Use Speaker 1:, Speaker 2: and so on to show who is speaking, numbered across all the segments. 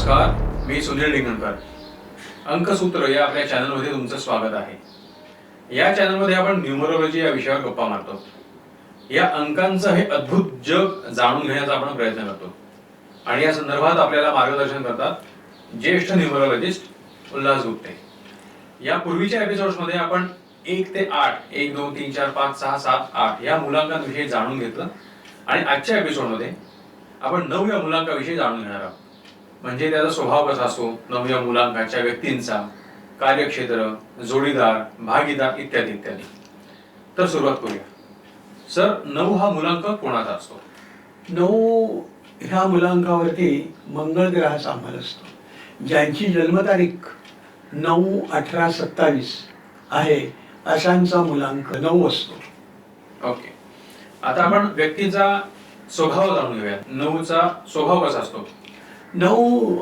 Speaker 1: नमस्कार मी सुनील डिंगणकर. अंकसूत्र या आपल्या चॅनलमध्ये तुमचं स्वागत आहे. या चॅनलमध्ये आपण न्यूमरोलॉजी या विषयावर गप्पा मारतो. या अंकांचं हे अद्भुत जग जाणून घेण्याचा आपण प्रयत्न करतो. आणि या संदर्भात आपल्याला मार्गदर्शन करतात ज्येष्ठ न्यूमरोलॉजिस्ट उल्हास गुप्ते. या पूर्वीच्या एपिसोड्समध्ये आपण एक ते आठ एक दोन तीन चार पाच सहा सात आठ या मुलांकांविषयी जाणून घेतलं. आणि आजच्या एपिसोडमध्ये आपण नऊ या मुलांकाविषयी जाणून घेणार आहोत. म्हणजे त्याचा स्वभाव कसा असतो? नऊ या मुलांकाच्या व्यक्तींचा कार्यक्षेत्र जोडीदार भागीदार इत्यादी इत्यादी. तर सुरुवात करूया. सर नऊ हा मुलांक कोणाचा असतो?
Speaker 2: नऊ ह्या मुलांकावरती मंगळ ग्रहाचा अंमल असतो. ज्यांची जन्मतारीख नऊ अठरा सत्तावीस आहे अशांचा मुलांक नऊ असतो.
Speaker 1: ओके. आता आपण व्यक्तीचा स्वभाव जाणून घेऊया नऊचा स्वभाव कसा असतो?
Speaker 2: नऊ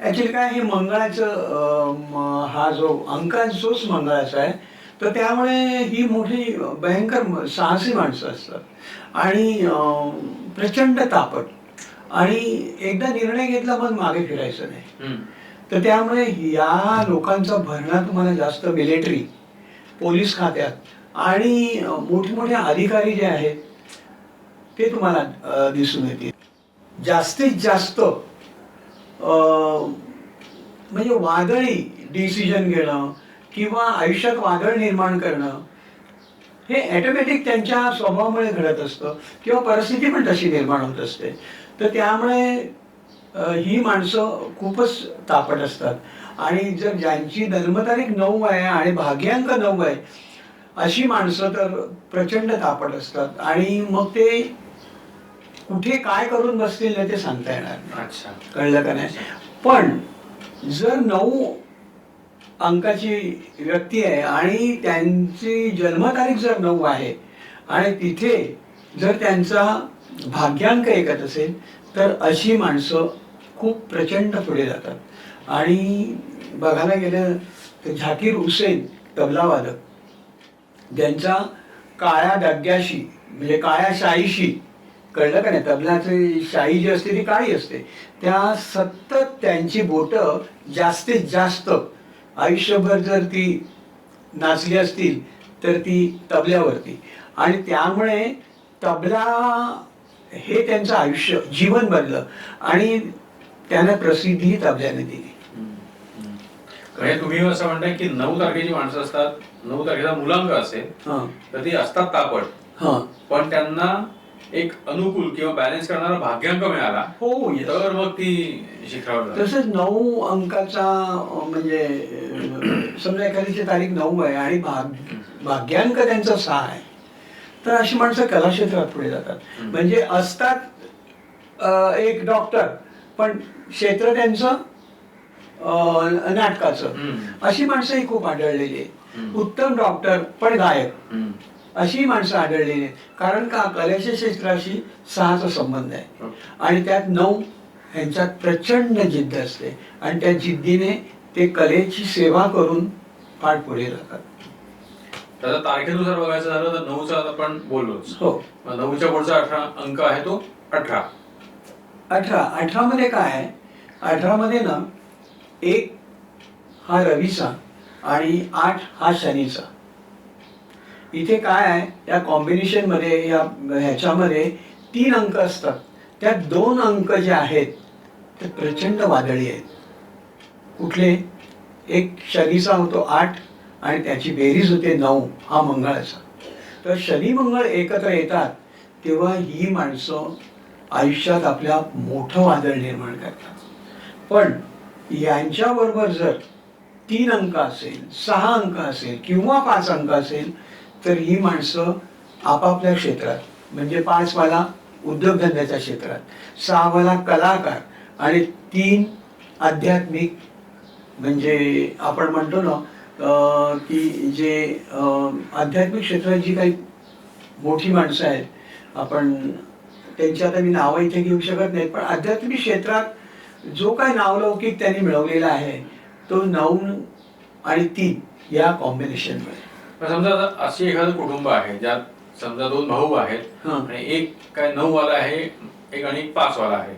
Speaker 2: ॲक्च्युली काय हे मंगळाचं हा जो अंक आहे तोच मंगळाचा आहे. तर त्यामुळे ही मोठी भयंकर साहसी माणसं असतात. आणि प्रचंड तापट आणि एकदा निर्णय घेतला मग मागे फिरायचं नाही. तर त्यामुळे या लोकांचा भरणा तुम्हाला जास्त मिलिटरी पोलीस खात्यात. आणि मोठमोठे अधिकारी जे आहेत ते तुम्हाला दिसून येतील. जास्तीत जास्त म्हणजे वादळी डिसिजन घेणं किंवा आयुष्यात वादळ निर्माण करणं हे ॲटोमॅटिक त्यांच्या स्वभावामुळे घडत असतं किंवा परिस्थिती पण तशी निर्माण होत असते. तर त्यामुळे ही माणसं खूपच तापट असतात. आणि जर ज्यांची जन्मतारीख नऊ आहे आणि भाग्यांक नऊ आहे अशी माणसं तर प्रचंड तापट असतात. आणि मग ते कुठे काय करून बसतील ना ते सांगता येणार नाही.
Speaker 1: अच्छा.
Speaker 2: कळलं का नाही? पण जर नऊ अंकाची व्यक्ती आहे आणि त्यांची जन्मतारीख जर नऊ आहे आणि तिथे जर त्यांचा भाग्यांक एकत असेल तर अशी माणसं खूप प्रचंड पुढे जातात. आणि बघायला गेलं तर झाकीर हुसेन तबलावादक ज्यांचा काळ्या डग्ग्याशी म्हणजे काळ्या शाईशी कळलं का नाही? तबलाची शाई जी असते ती काळी असते. त्या सतत त्यांची बोटं जास्तीत जास्त आयुष्यभर जर ती नाचली असतील तर ती तबल्यावरती. आणि त्यामुळे तबला हे त्यांचं आयुष्य जीवन बनलं. आणि त्यांना प्रसिद्धी तबल्याने दिली.
Speaker 1: म्हणजे तुम्ही असं म्हणताय की नऊ तारखेची माणसं असतात नऊ तारखेचा मुलांक असेल तर ती असतात तापट.
Speaker 2: हां.
Speaker 1: पण त्यांना एक अनुकूल किंवा बॅलन्स करणारा भाग्यांक मिळाला
Speaker 2: हो.
Speaker 1: तर मग ती शिखरावर.
Speaker 2: तसंच नऊ अंकाचा म्हणजे समजा एखाद्याची तारीख नऊ आहे आणि भाग भाग्यांक त्यांचा सहा आहे तर अशी माणसं कलाक्षेत्रात पुढे जातात. म्हणजे असतात एक डॉक्टर पण क्षेत्र त्यांचं नाटकाचं. अशी माणसंही खूप आढळलेली आहेत. उत्तम डॉक्टर पण गायक. अशी माणसं आढळलेली आहेत कारण का? कलेच्या क्षेत्राशी सहाचा संबंध आहे. आणि त्यात नऊ ह्यांच्यात प्रचंड जिद्द असते. आणि त्या जिद्दीने ते कलेची सेवा करून फार पुढे जातात.
Speaker 1: त्याचा तारखेनुसार बघायचं झालं तर नऊचा आता आपण बोललोच.
Speaker 2: हो.
Speaker 1: मग नऊच्या पुढचा अठरा अंक आहे तो अठरा.
Speaker 2: अठरा. अठरामध्ये काय आहे? अठरामध्ये ना एक हा रवीचा आणि आठ हा शनीचा. इथे काय आहे? या कॉम्बिनेशनमध्ये या ह्याच्यामध्ये तीन अंक असतात. त्या दोन अंक जे आहेत ते प्रचंड वादळी आहेत. कुठले? एक शनीचा होतो आठ आणि त्याची बेरीज होते नऊ हा मंगळाचा. तर शनी मंगळ एकत्र येतात तेव्हा ही माणसं आयुष्यात आपल्या मोठं वादळ निर्माण करतात. पण यांच्याबरोबर जर तीन अंक असेल सहा अंक असेल किंवा पाच अंक असेल तर ही माणसं आपापल्या क्षेत्रात म्हणजे पाचवाला उद्योगधंद्याच्या क्षेत्रात सहावाला कलाकार आणि तीन आध्यात्मिक म्हणजे आपण म्हणतो ना की जे आध्यात्मिक क्षेत्रात जी काही मोठी माणसं आहेत आपण त्यांची आता मी नावं इथे घेऊ शकत नाही पण आध्यात्मिक क्षेत्रात जो काय नावलौकिक त्यांनी मिळवलेला आहे तो नऊ आणि तीन या
Speaker 1: कॉम्बिनेशनमध्ये समजा अशी एखादं कुटुंब आहे ज्यात समजा दोन भाऊ आहेत
Speaker 2: हां.
Speaker 1: आणि एक काय नऊ वाला आहे एक आणि एक पाच वाला आहे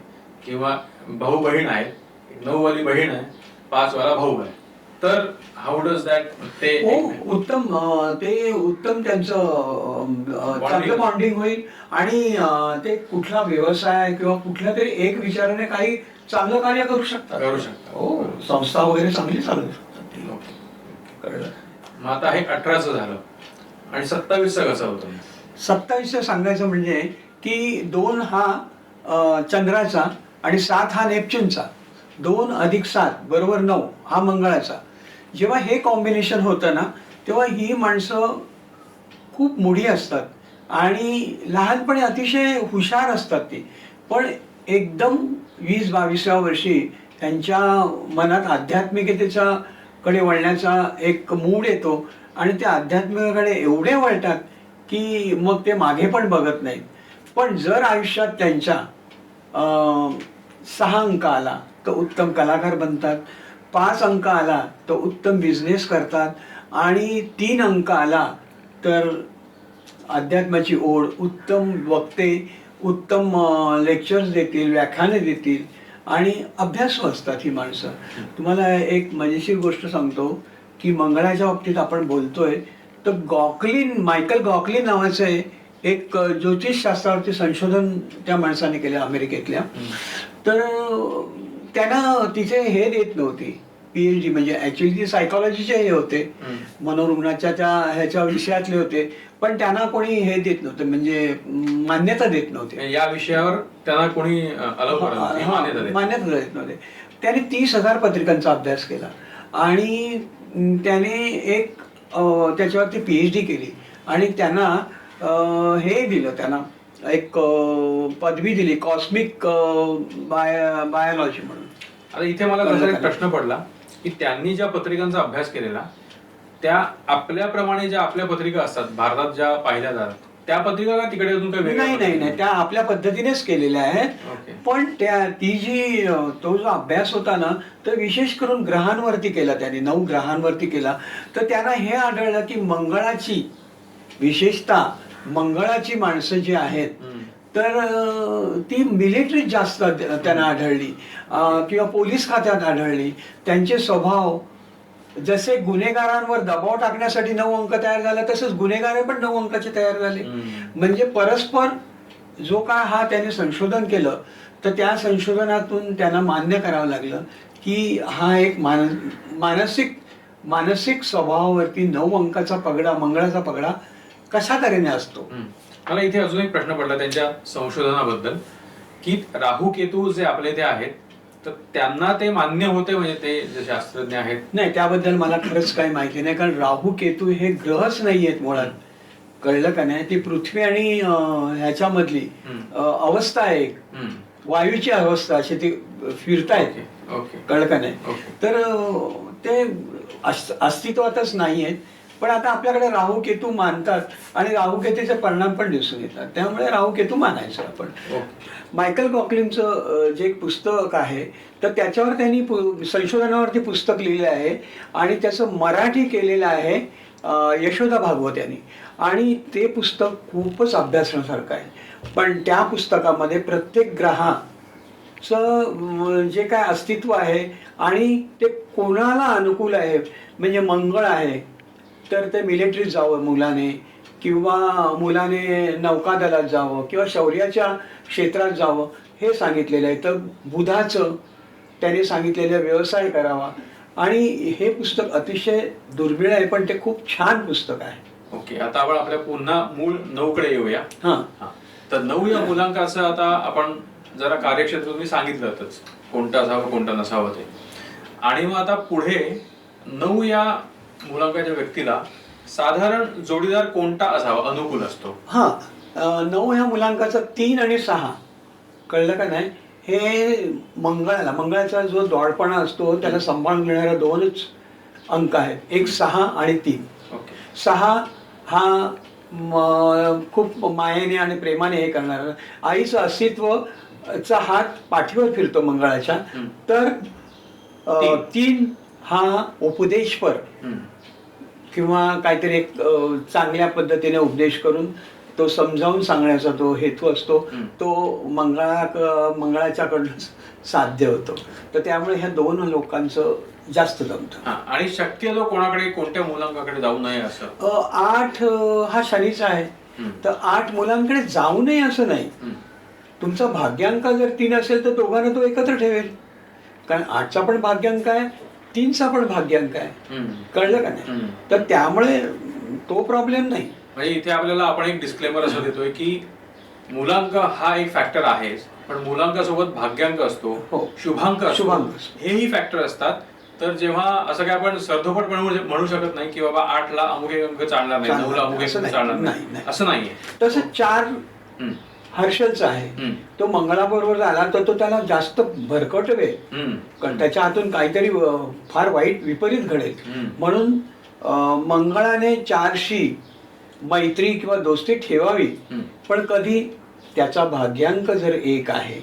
Speaker 1: किंवा भाऊ बहीण आहेत एक नऊ वाली बहीण आहे पाच वाला भाऊ आहे तर हाऊ डज दॅट ते
Speaker 2: हो उत्तम अं, ते उत्तम त्यांचं अं, अं, चांगलं बॉन्डिंग होईल आणि अं, ते कुठला व्यवसाय किंवा कुठल्या तरी एक विचाराने काही चांगलं कार्य करू शकतात
Speaker 1: करू शकतात.
Speaker 2: हो संस्था वगैरे चांगली चालू शकतात ती. कळलं
Speaker 1: मग आता हे अठराचं झालं. आणि सत्तावीसचं कसं होतं
Speaker 2: सत्तावीसचं सांगायचं म्हणजे की दोन हा चंद्राचा आणि सात हा नेपच्यूनचा. दोन अधिक सात बरोबर नऊ हा मंगळाचा. जेव्हा हे कॉम्बिनेशन होतं ना तेव्हा ही माणसं खूप मोठी असतात आणि लहानपणी अतिशय हुशार असतात ती. पण एकदम वीस बावीसव्या वर्षी त्यांच्या मनात आध्यात्मिकतेचा कडे वळण्याचा एक मूड येतो आणि ते आध्यात्मिकाकडे एवढे वळतात की मग ते मागे पण बघत नाहीत. पण जर आयुष्यात त्यांच्या सहा अंक आला तर उत्तम कलाकार बनतात. पाच अंक आला तर उत्तम बिझनेस करतात. आणि तीन अंक आला तर अध्यात्माची ओढ उत्तम वक्ते उत्तम लेक्चर्स देतील व्याख्याने देतील. आणि अभ्यासू असतात ही माणसं. तुम्हाला एक मजेशीर गोष्ट सांगतो की मंगळाच्या बाबतीत आपण बोलतोय तर गॉकलिन मायकल गॉकलिन नावाचं एक ज्योतिषशास्त्रावरती संशोधन त्या माणसाने केलं अमेरिकेतल्या. तर त्यांना तिचे हे देत नव्हती पीएच डी म्हणजे ऍक्च्युली ती सायकॉलॉजीचे हे होते. मनोरुग्णाच्या त्या ह्याच्या विषयातले होते. पण त्यांना कोणी हे देत नव्हतं म्हणजे मान्यता देत नव्हते.
Speaker 1: या विषयावर त्यांना कोणी अलग मान्यता देत.
Speaker 2: नव्हते. त्याने तीस हजार पत्रिकांचा अभ्यास केला. आणि त्याने एक त्याच्यावरती पी एच डी केली. आणि त्यांना हे दिलं त्यांना. एक पदवी दिली कॉस्मिक बाय बायोलॉजी म्हणून.
Speaker 1: आता इथे मला एक? प्रश्न पडला की त्यांनी ज्या पत्रिकांचा अभ्यास केलेला त्या आपल्याप्रमाणे ज्या आपल्या पत्रिका असतात भारतात ज्या पाहिल्या जातात त्या पत्रिका का तिकडे अजून काही वेगळ्या
Speaker 2: नाही नाही नाही. त्या आपल्या पद्धतीनेच केलेल्या आहेत. पण त्या ती जी अ, तो जो अभ्यास होता ना तर विशेष करून ग्रहांवरती केला त्याने नऊ ग्रहांवरती केला. तर त्यांना हे आढळलं की मंगळाची विशेषतः मंगळाची माणसं जी आहेत
Speaker 1: हम्म.
Speaker 2: तर अ, ती मिलिटरीत जास्त त्यांना आढळली. अ, किंवा पोलीस खात्यात आढळली. त्यांचे स्वभाव जसे गुन्हेगारांवर दबाव टाकण्यासाठी नऊ अंक तयार झाला तसंच गुन्हेगार पण नऊ अंकाचे तयार झाले. म्हणजे परस्पर जो काय हा त्याने संशोधन केलं तर त्या संशोधनातून त्यांना मान्य करावं लागलं की हा एक मान मानसिक मानसिक स्वभावावरती नऊ अंकाचा पगडा मंगळाचा पगडा कशा तऱ्हेने असतो.
Speaker 1: मला इथे अजून एक प्रश्न पडला त्यांच्या संशोधनाबद्दल की राहू केतू जे आपले ते आहेत तर त्यांना ते मान्य होते म्हणजे ते जे शास्त्रज्ञ आहेत.
Speaker 2: नाही त्याबद्दल मला खरंच काही माहिती नाही कारण राहू केतू हे ग्रहच नाही आहेत मुळात. कळलं का नाही? ती पृथ्वी आणि ह्याच्यामधली अवस्था आहे. वायूची अवस्था अशी ती फिरतायत. कळलं का नाही. तर ते अस- अस्तित्वातच नाही आहेत. पण आता आपल्याकडे राहू केतू मानतात आणि राहू केतूचे परिणाम पण दिसून येतात. त्यामुळे राहू केतू मानायचं आपण. मायकल गॉकलिनचं जे एक पुस्तक आहे तर त्याच्यावर त्यांनी पु- संशोधनावरती पुस्तक लिहिलं आहे आणि त्याचं मराठी केलेलं आहे यशोदा भागवत यांनी. आणि ते पुस्तक खूपच अभ्यासण्यासारखं आहे. पण त्या पुस्तकामध्ये प्रत्येक ग्रहा चं जे काय अस्तित्व आहे आणि ते कोणाला अनुकूल आहे म्हणजे मंगळ आहे तर ते मिलिटरीत जावं मुलाने किंवा मुलाने नौकादलात जावं किंवा शौर्याच्या क्षेत्रात जावं हे सांगितलेलं आहे. तर बुधाचं त्याने सांगितलेलं व्यवसाय करावा. आणि हे पुस्तक अतिशय दुर्मिळ आहे पण ते खूप छान पुस्तक आहे.
Speaker 1: ओके आता आपण आपल्या पुन्हा मूळ नऊकडे येऊया.
Speaker 2: हां.
Speaker 1: हा. तर नऊ या मुलांकाचं आता आपण जरा कार्यक्षेत्र तुम्ही सांगितलंच कोणतं असावं कोणतं नसावं ते. आणि मग आता पुढे नऊ या मुलांकाच्या व्यक्तीला साधारण जोडीदार कोणता असावा अनुकूल असतो?
Speaker 2: हां अं, नऊ ह्या मुलांकाचं तीन आणि सहा. कळलं का नाही? हे मंगळाला मंगळाचा जो दौडपणा असतो त्याला सांभाळून घेणारे दोनच अंक आहेत. एक सहा आणि तीन.
Speaker 1: ओके.
Speaker 2: सहा हा म, खूप मायेने आणि प्रेमाने हे करणार. आईचं अस्तित्व चा हात पाठीवर फिरतो मंगळाच्या. तर अ,
Speaker 1: तीन.
Speaker 2: तीन हा उपदेशपर
Speaker 1: हम्म.
Speaker 2: किंवा काहीतरी एक चांगल्या पद्धतीने उपदेश करून तो समजावून सांगण्याचा तो हेतू असतो. तो मंगळा मंगळाच्याकडून साध्य होतो तर त्यामुळे ह्या दोन लोकांचं जास्त जमतं
Speaker 1: आणि शक्यतो कोणाकडे कोणत्या मुलांकडे जाऊ नये असं
Speaker 2: आठ हा शनीचा आहे. तर आठ मुलांकडे जाऊ नये असं नाही. तुमचा भाग्यांक जर तीन असेल तर दोघांना तो एकत्र ठेवेल कारण आठचा पण भाग्यांक आहे तीनचा पण भाग्यांक आहे
Speaker 1: हं.
Speaker 2: कळलं का नाही. तर त्यामुळे तो प्रॉब्लेम नाही
Speaker 1: म्हणजे इथे आपल्याला आपण एक डिस्क्लेमर असं देतोय की मुलांक हा एक फॅक्टर आहेच पण मुलांकासोबत भाग्यांक असतो
Speaker 2: हो.
Speaker 1: शुभांक असतो
Speaker 2: शुभांक.
Speaker 1: हेही फॅक्टर असतात तर जेव्हा असं काय आपण सर्धोपट म्हणू म्हणू शकत नाही की बाबा आठ ला अमुक एक अंक चालणार नाही
Speaker 2: चालणार
Speaker 1: नऊ ला अमुक एक
Speaker 2: असं
Speaker 1: अंक. चालणार
Speaker 2: नाही,
Speaker 1: नाही
Speaker 2: नाही.
Speaker 1: असं नाहीये
Speaker 2: तसं चार. हर्षलचा आहे. तो मंगळाबरोबर झाला तर तो त्याला जास्त भरकटवेल
Speaker 1: हं.
Speaker 2: कारण त्याच्या हातून काहीतरी फार वाईट विपरीत घडेल. म्हणून मंगळाने चारशी मैत्री किंवा दोस्ती ठेवावी. पण कधी त्याचा भाग्यांक जर एक आहे.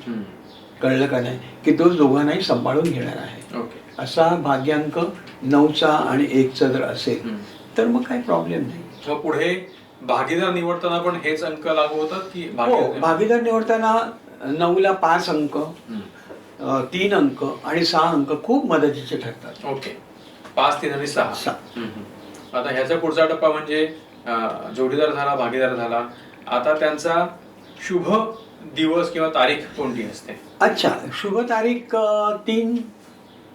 Speaker 2: कळलं का नाही की तो दोघांनाही सांभाळून घेणार आहे
Speaker 1: ओके
Speaker 2: असा भाग्यांक नऊचा आणि एकचा जर असेल. तर मग काही प्रॉब्लेम नाही
Speaker 1: पुढे भागीदार निवडताना पण हेच अंक लागू होतात की
Speaker 2: हो
Speaker 1: भागीदार
Speaker 2: भागीदार निवडताना नऊला पाच अंक. अ, तीन अंक आणि सहा अंक खूप मदतीचे ठरतात
Speaker 1: ओके पाच तीन आणि सहा
Speaker 2: सहा.
Speaker 1: हम्म, हम्म. आता ह्याचा पुढचा टप्पा म्हणजे अं, जोडीदार झाला भागीदार झाला आता त्यांचा शुभ दिवस किंवा तारीख कोणती असते
Speaker 2: अच्छा शुभ तारीख अ, तीन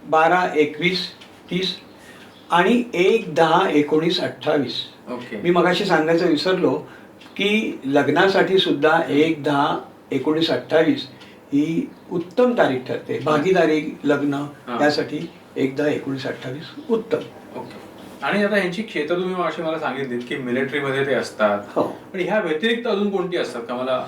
Speaker 2: बारा एकवीस तीस आणि एक दहा एकोणीस अठ्ठावीस
Speaker 1: ओके
Speaker 2: मी मगाशी सांगायचं विसरलो की लग्नासाठी सुद्धा एक दहा एकोणीस अठ्ठावीस ही उत्तम तारीख ठरते. भागीदारी लग्न. यासाठी एक दहा एकोणीस अठ्ठावीस उत्तम.
Speaker 1: ओके आणि आता ह्यांची क्षेत्र तुम्ही अशी मला सांगितलीत की मिलिटरीमध्ये ते असतात.
Speaker 2: हो.
Speaker 1: पण ह्या व्यतिरिक्त अजून कोणती असतात का? मला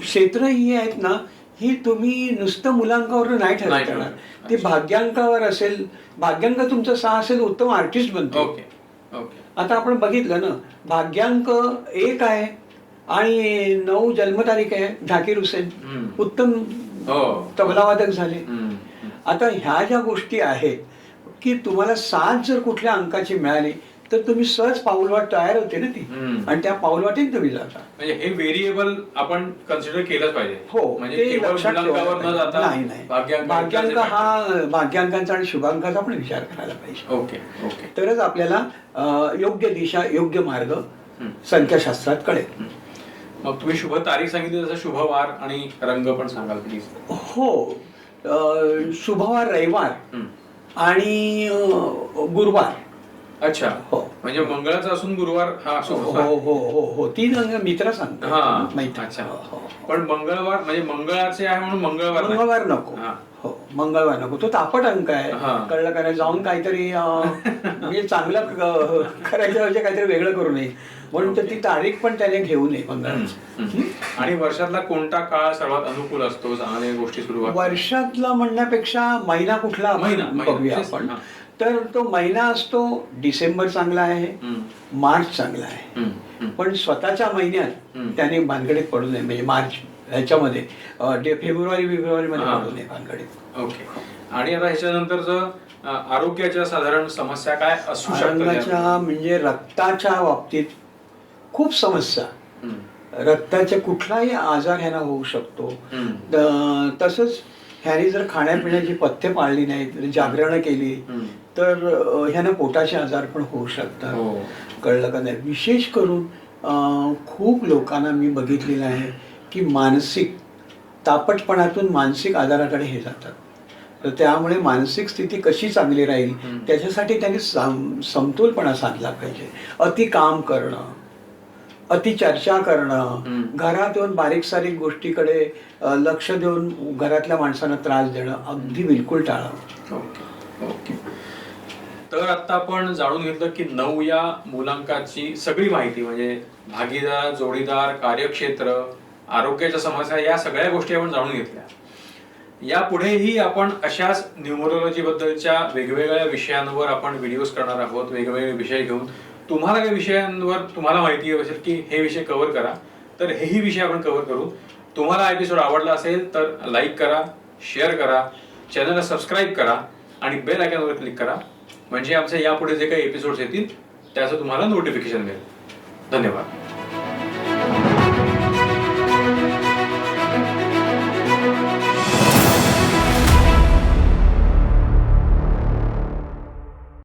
Speaker 2: क्षेत्र ही आहेत ना ही तुम्ही नुसतं मुलांकावर नाही ठरवणार. ते. भाग्यांकावर असेल भाग्यांक तुमचं सहा असेल उत्तम आर्टिस्ट बनतो
Speaker 1: ओके ओके
Speaker 2: आता आपण बघितलं ना भाग्यांक एक आहे आणि नऊ जन्मतारीख आहे झाकीर हुसेन. उत्तम
Speaker 1: हो
Speaker 2: तबलावादक झाले. आता ह्या ज्या गोष्टी आहेत की तुम्हाला सात जर कुठल्या अंकाची मिळाली तर तुम्ही सहज पाऊलवाट तयार होते ना ती.
Speaker 1: हम्म.
Speaker 2: आणि त्या पाऊलवाटीने तुम्ही जाता.
Speaker 1: म्हणजे हे व्हेरिएबल आपण कन्सिडर केलंच पाहिजे.
Speaker 2: हो
Speaker 1: म्हणजे
Speaker 2: ते
Speaker 1: केवळ
Speaker 2: लक्षात
Speaker 1: मुलांकावर न
Speaker 2: ठेवायला
Speaker 1: जाता
Speaker 2: पाहिजे. नाही नाही.
Speaker 1: भाग्यांक
Speaker 2: हा भाग्यांकांचा आणि शुभांकाचा पण विचार करायला पाहिजे.
Speaker 1: Okay okay.
Speaker 2: तरच आपल्याला अं, योग्य दिशा योग्य मार्ग. संख्याशास्त्रात कळेल.
Speaker 1: मग तुम्ही शुभ तारीख सांगितली तसं शुभ वार आणि रंग पण सांगाल प्लीज
Speaker 2: हो अं, शुभवार रविवार आणि अं, गुरुवार.
Speaker 1: अच्छा
Speaker 2: हो.
Speaker 1: म्हणजे मंगळाचा असून गुरुवार हा
Speaker 2: हो
Speaker 1: शुभ
Speaker 2: हो हो हो हो तीन अंग मित्र सांगतो
Speaker 1: हा
Speaker 2: माहिती
Speaker 1: अच्छा
Speaker 2: हो, हो.
Speaker 1: पण मंगळवार म्हणजे मंगळाचे आहे म्हणून मंगळवार नाही.
Speaker 2: मंगळवार नको
Speaker 1: हा.
Speaker 2: हो मंगळवार नको तो तापट अंक आहे
Speaker 1: हा.
Speaker 2: कळलं का नाही जाऊन काहीतरी अं, म्हणजे चांगलं अं, करायच्या ऐवजी काहीतरी वेगळं करू नये म्हणून तर ती तारीख पण त्याने घेऊ नये मंगळाची
Speaker 1: हम्म. आणि वर्षातला कोणता काळ सर्वात अनुकूल असतो चांगल्या गोष्टी सुरू?
Speaker 2: वर्षातला म्हणण्यापेक्षा महिना कुठला आपण
Speaker 1: महिना, महिना.
Speaker 2: बघूया
Speaker 1: तेच,
Speaker 2: आपण
Speaker 1: हा.
Speaker 2: तर तो महिना असतो डिसेंबर चांगला आहे. मार्च चांगला आहे. पण स्वतःच्या महिन्यात. त्याने भानगडीत पडू नये म्हणजे मार्च ह्याच्यामध्ये फेब्रुवारी फेब्रुवारी मध्ये. पडू नये भानगडीत
Speaker 1: ओके आणि आता ह्याच्यानंतरच आरोग्याच्या साधारण समस्या काय असू शकतात
Speaker 2: म्हणजे रक्ताच्या बाबतीत खूप समस्या. रक्ताचे कुठलाही आजार ह्यांना होऊ शकतो तसंच ह्याने जर खाण्यापिण्याची पथ्य पाळली नाहीत जागरण केली. तर ह्यांना पोटाचे आजार पण होऊ
Speaker 1: हो.
Speaker 2: शकतात कळलं का नाही विशेष करून खूप लोकांना मी बघितलेलं आहे की मानसिक तापटपणातून मानसिक आजाराकडे हे जातात तर त्यामुळे मानसिक स्थिती कशी चांगली राहील. त्याच्यासाठी त्यांनी सम समतोलपणा साधला पाहिजे अति काम करणं अति चर्चा करणं. घरात येऊन बारीक सारीक गोष्टीकडे लक्ष देऊन घरातल्या माणसांना त्रास देणं अगदी बिलकुल टाळावं
Speaker 1: ओके ओके तर आता आपण जाणून घेतलं की नऊ या मुलांकाची सगळी माहिती म्हणजे भागीदार जोडीदार कार्यक्षेत्र आरोग्याच्या समस्या या सगळ्या गोष्टी आपण जाणून घेतल्या. यापुढेही आपण अशाच न्यूमरोलॉजी बद्दलच्या वेगवेगळ्या विषयांवर आपण व्हिडिओज करणार आहोत वेगवेगळे विषय घेऊन. तुम्हाला काही विषयांवर तुम्हाला माहिती असेल की हे विषय कव्हर करा. तर हेही विषय आपण कव्हर करू. तुम्हाला एपिसोड आवडला असेल तर लाईक करा शेअर करा चॅनलला सबस्क्राईब करा आणि बेल आयकॉनवर क्लिक करा. म्हणजे आमचे यापुढे जे काही एपिसोड्स येतील त्याचं तुम्हाला नोटिफिकेशन मिळेल. धन्यवाद.